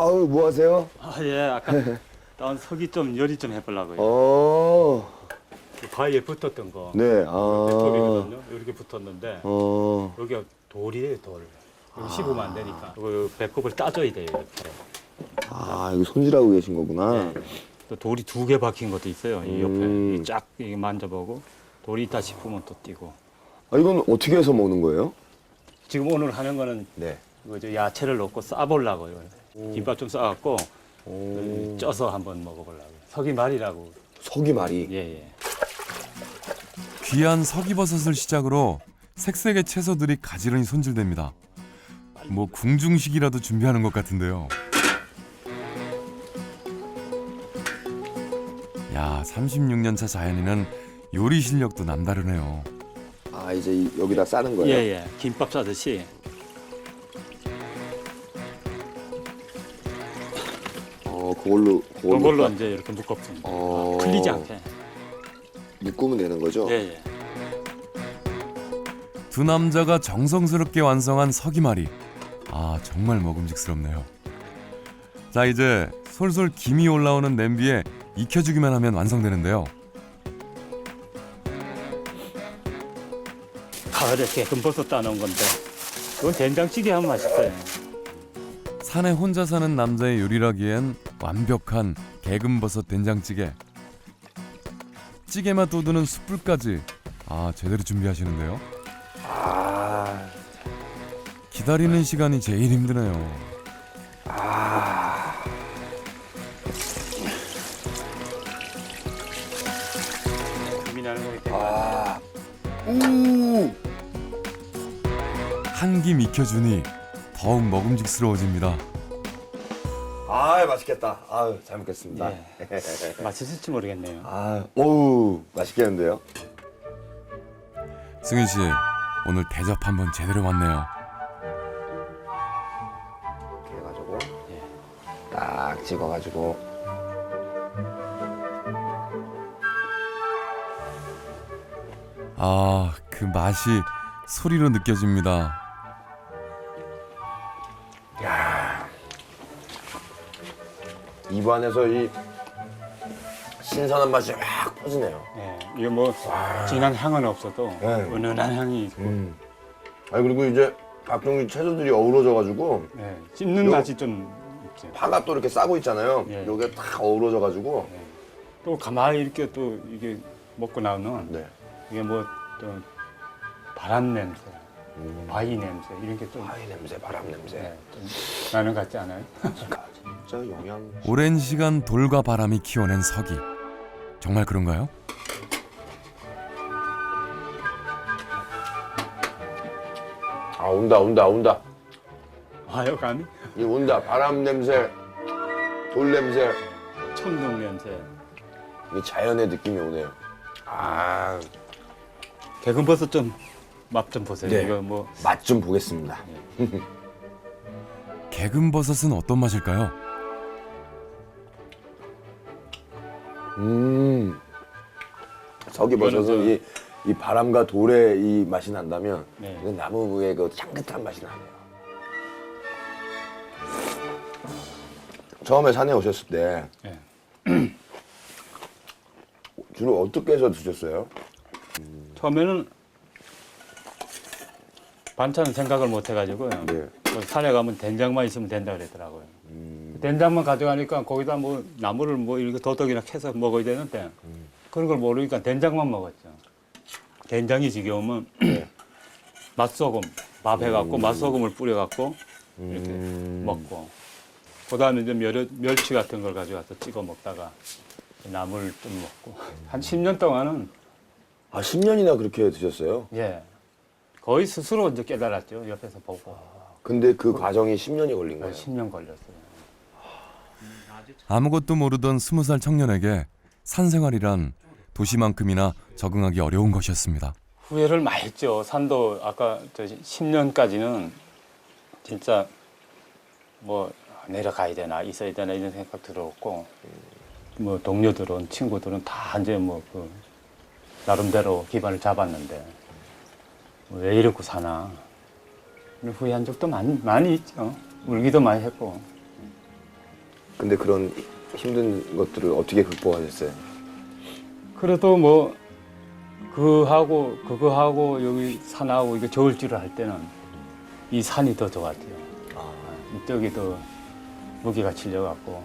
아우 뭐 하세요? 아, 예, 아까 난 석이 좀 열이 좀 해보려고요. 어, 그 바위에 붙었던 거. 네, 아, 배꼽이거든요. 이렇게 붙었는데 어, 여기가 돌이에요, 돌. 여기 씹으면 안 되니까. 그 배꼽을 따줘야 돼요, 이렇게. 아 여기 손질하고 계신 거구나. 네. 또 돌이 두 개 박힌 것도 있어요. 이 옆에 음. 이쫙 이게 만져보고 돌이 있다 싶으면 또 띄고. 아 이건 어떻게 해서 먹는 거예요? 지금 오늘 하는 거는 네. 그저 야채를 넣고 싸보려고요. 김밥 좀 싸갖고 오, 쪄서 한번 먹어보려고요. 석이 말이라고. 석이 말이. 예, 예. 귀한 서기버섯을 시작으로 색색의 채소들이 가지런히 손질됩니다. 뭐 궁중식이라도 준비하는 것 같은데요. 야, 36년 차 자연이는 요리 실력도 남다르네요. 아 이제 이- 여기다 싸는 거예요? 예, 예. 김밥 싸듯이. 어 그걸로 그걸로, 그걸로 딱- 이제 이렇게 묶었습니다. 어, 풀리지 않게. 묶으면 되는 거죠? 예, 예. 두 남자가 정성스럽게 완성한 서기말이. 아, 정말 먹음직스럽네요. 자, 이제 솔솔 김이 올라오는 냄비에 익혀주기만 하면 완성되는데요. 가을에 개금버섯 따놓은 건데 이건 된장찌개 하면 맛있어요. 산에 혼자 사는 남자의 요리라기엔 완벽한 개금버섯 된장찌개. 찌개 맛 돋우는 숯불까지 아 제대로 준비하시는데요. 아, 기다리는 시간이 제일 힘드네요. 한김 익혀주니 더욱 먹음직스러워집니다. 아 맛있겠다. 아잘 먹겠습니다. 예. 맛있을지 모르겠네요. 아, 오우 맛있겠는데요? 승윤 씨 오늘 대접 한번 제대로 왔네요. 이렇게 해가지고 예. 딱 찍어가지고 아 그 맛이 소리로 느껴집니다. 입안에서 이 신선한 맛이 확 퍼지네요. 예. 이게 뭐 진한 향은 없어도 네. 은은한 향이 있고 음. 아니 그리고 이제 각종의 채소들이 어우러져가지고 예. 씹는 요- 맛이 좀 있죠. 파가 또 이렇게 싸고 있잖아요. 예. 요게 딱 어우러져가지고 또 가만히 이렇게 또 이게 먹고 나오면 네. 이게 뭐또 바람 냄새, 음. 바위 냄새 이런 게좀 파이 냄새, 바람 냄새. 예, 좀 나는 것 같지 않아요? 오랜 시간 돌과 바람이 키워낸 서기. 정말 그런가요? 아 온다 온다 온다. 와요 감이? 이 온다 바람 냄새, 돌 냄새, 천둥 냄새. 이 자연의 느낌이 오네요. 아, 개금버섯 좀 맛 좀 보세요. 네. 이거 뭐 맛 좀 보겠습니다. 개금버섯은 어떤 맛일까요? 음. 서기버섯은 이거는 이, 이 바람과 돌의 이 맛이 난다면 네. 이건 나무의 그 향긋한 맛이 나네요. 처음에 산에 오셨을 때 예. 주로 어떻게 해서 드셨어요? 처음에는 반찬은 생각을 못 해가지고요. 네. 뭐 산에 가면 된장만 있으면 된다 그랬더라고요. 음. 된장만 가져가니까 거기다 뭐 나물을 뭐 이렇게 도덕이나 캐서 먹어야 되는데 그런 걸 모르니까 된장만 먹었죠. 된장이 지겨우면 네. 맛소금 밥 해갖고 맛소금을 뿌려갖고 이렇게 음. 먹고 그다음에 이제 멸, 멸치 같은 걸 가져가서 찍어 먹다가 나물 좀 먹고 한 10년 동안은 아, 10년이나 그렇게 드셨어요? 예 거의 스스로 이제 깨달았죠 옆에서 보고 근데 그 과정이 10년이 걸린 거예요. 10년 걸렸어요. 아무것도 모르던 스무 살 청년에게 산생활이란 도시만큼이나 적응하기 어려운 것이었습니다. 후회를 많이 했죠. 산도 아까 저 10년까지는 진짜 뭐 내려가야 되나 있어야 되나 이런 생각 들었고 뭐 동료들은 친구들은 다 이제 뭐 그 나름대로 기반을 잡았는데 왜 이렇게 사나 후회한 적도 많이 많이 있죠. 울기도 많이 했고 근데 그런 힘든 것들을 어떻게 극복하셨어요? 그래도 뭐 그하고 그거 하고 여기 산하고 이거 저울질을 할 때는 이 산이 더 좋았대요. 아. 이쪽이 더 무게가 실려갖고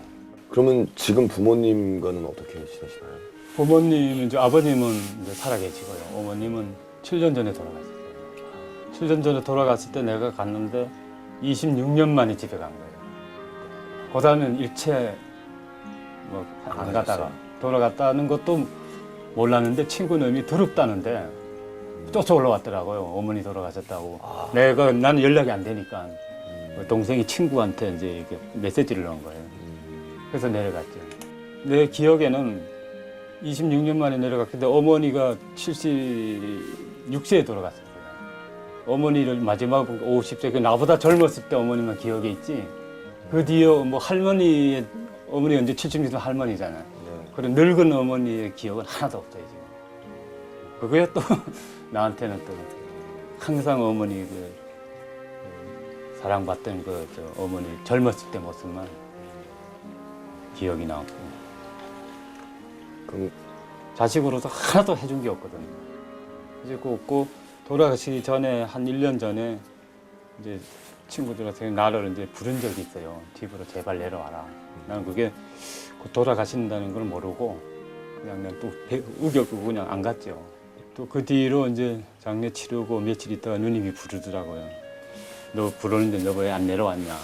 그러면 지금 부모님과는 어떻게 지내시나요? 부모님은 이제 아버님은 이제 살아계시고요. 어머님은 7년 전에 돌아가셨어요. 7년 전에 돌아갔을 때 내가 갔는데 26년 만에 집에 간 거예요. 그 다음엔 일체 뭐 안? 가다가 돌아갔다는 것도 몰랐는데 친구 놈이 더럽다는데 쫓아 올라왔더라고요. 어머니 돌아가셨다고. 아. 내가 나는 연락이 안 되니까 그 동생이 친구한테 이제 이렇게 메시지를 넣은 거예요. 그래서 내려갔죠. 내 기억에는 26년 만에 내려갔는데 어머니가 76세에 돌아갔었어요. 어머니를 마지막 본 50세, 그 나보다 젊었을 때 어머니만 기억에 있지. 그 뒤에 뭐 할머니, 어머니 언제 76세 할머니잖아요. 네. 그런 늙은 어머니의 기억은 하나도 없어요, 지금. 그거야 또 나한테는 또 항상 어머니 그, 그 사랑받던 그 저 어머니 젊었을 때 모습만 기억이 나고 그럼 자식으로서 하나도 해준 게 없거든요. 이제 그 없고 돌아가시기 전에 한 1년 전에 이제 친구들한테 나를 이제 부른 적이 있어요. 집으로 제발 내려와라. 나는 그게 곧 돌아가신다는 걸 모르고 그냥 내가 또 배- 우겨고 그냥 안 갔죠. 또 그 뒤로 이제 장례 치르고 며칠 있다가 누님이 부르더라고요. 너 부르는데 너 왜 안 내려왔냐.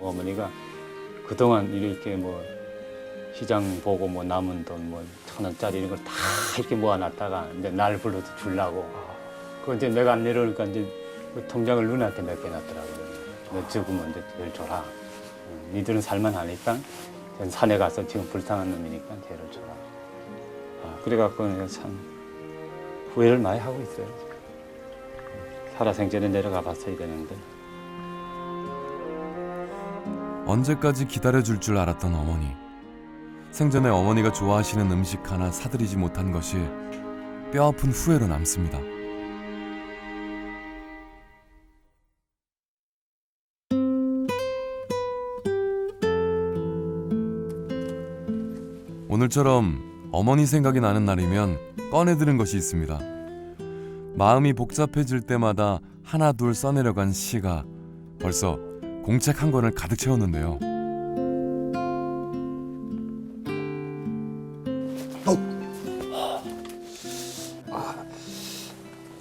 어머니가 그동안 이렇게 뭐 시장 보고 뭐 남은 돈 뭐 천 원짜리 이런 걸 다 이렇게 모아놨다가 이제 날 불러서 주려고. 그 이제 내가 안 내려오니까 이제 그 통장을 누나한테 몇개 놨더라고요. 너 죽으면 이제 쟤를 줘라. 응, 니들은 살만하니까 전 산에 가서 지금 불쌍한 놈이니까 쟤를 줘라. 아, 그래갖고 참 후회를 많이 하고 있어요. 살아생전에 내려가 봤어야 되는데. 언제까지 기다려줄 줄 알았던 어머니. 생전에 어머니가 좋아하시는 음식 하나 사드리지 못한 것이 뼈아픈 후회로 남습니다. 오늘처럼 어머니 생각이 나는 날이면 꺼내드는 것이 있습니다. 마음이 복잡해질 때마다 하나 둘 써내려간 시가 벌써 공책 한 권을 가득 채웠는데요.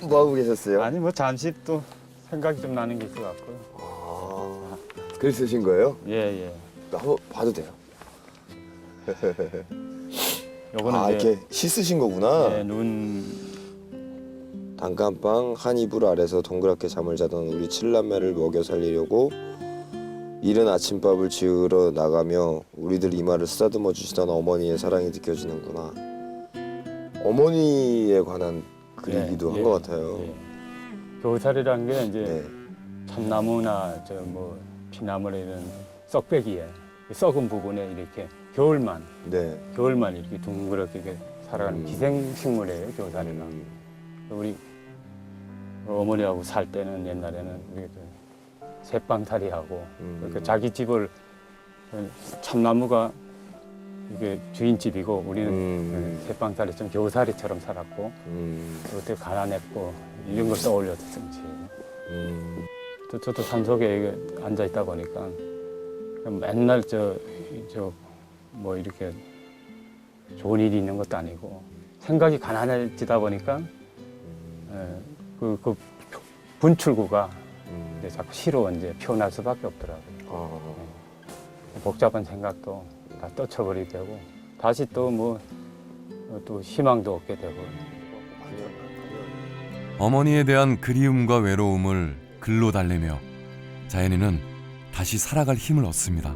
뭐 하고 계셨어요? 아니 뭐 잠시 또 생각이 좀 나는 게 있어 갖고. 아, 글 쓰신 거예요? 예 예. 나 한번 봐도 돼요? 요거는 아 이제 이렇게 시 쓰신 거구나. 예, 눈 단칸방 한 이불 아래서 동그랗게 잠을 자던 우리 칠남매를 먹여 살리려고 이른 아침밥을 지으러 나가며 우리들 이마를 쓰다듬어 주시던 어머니의 사랑이 느껴지는구나. 어머니에 관한 글이기도 예, 한 예, 것 같아요. 예. 겨우살이라는 게 이제 네. 참나무나 저 뭐 피나무나 이런 썩배기에 썩은 부분에 이렇게 겨울만 네. 겨울만 이렇게 둥그렇게 이렇게 살아가는 음. 기생식물이에요 겨우살이가. 우리 어머니하고 살 때는 옛날에는 우리 그 새빵살이하고 음. 그 자기 집을 참나무가 이게 주인 집이고 우리는 음. 그 새빵살이 좀 겨우살이처럼 살았고 음. 그때 가난했고 이런 걸 떠올렸든지 음. 또 저도 산속에 앉아 있다 보니까 맨날 저 저 뭐 이렇게 좋은 일이 있는 것도 아니고 생각이 가난해지다 보니까 예, 그, 그 분출구가 음. 이제 자꾸 시로 이제 표현할 수밖에 없더라고요. 아. 복잡한 생각도 다 떨쳐버리게 되고 다시 또 뭐 또 희망도 얻게 되고 어머니에 대한 그리움과 외로움을 글로 달래며 자연이는 다시 살아갈 힘을 얻습니다.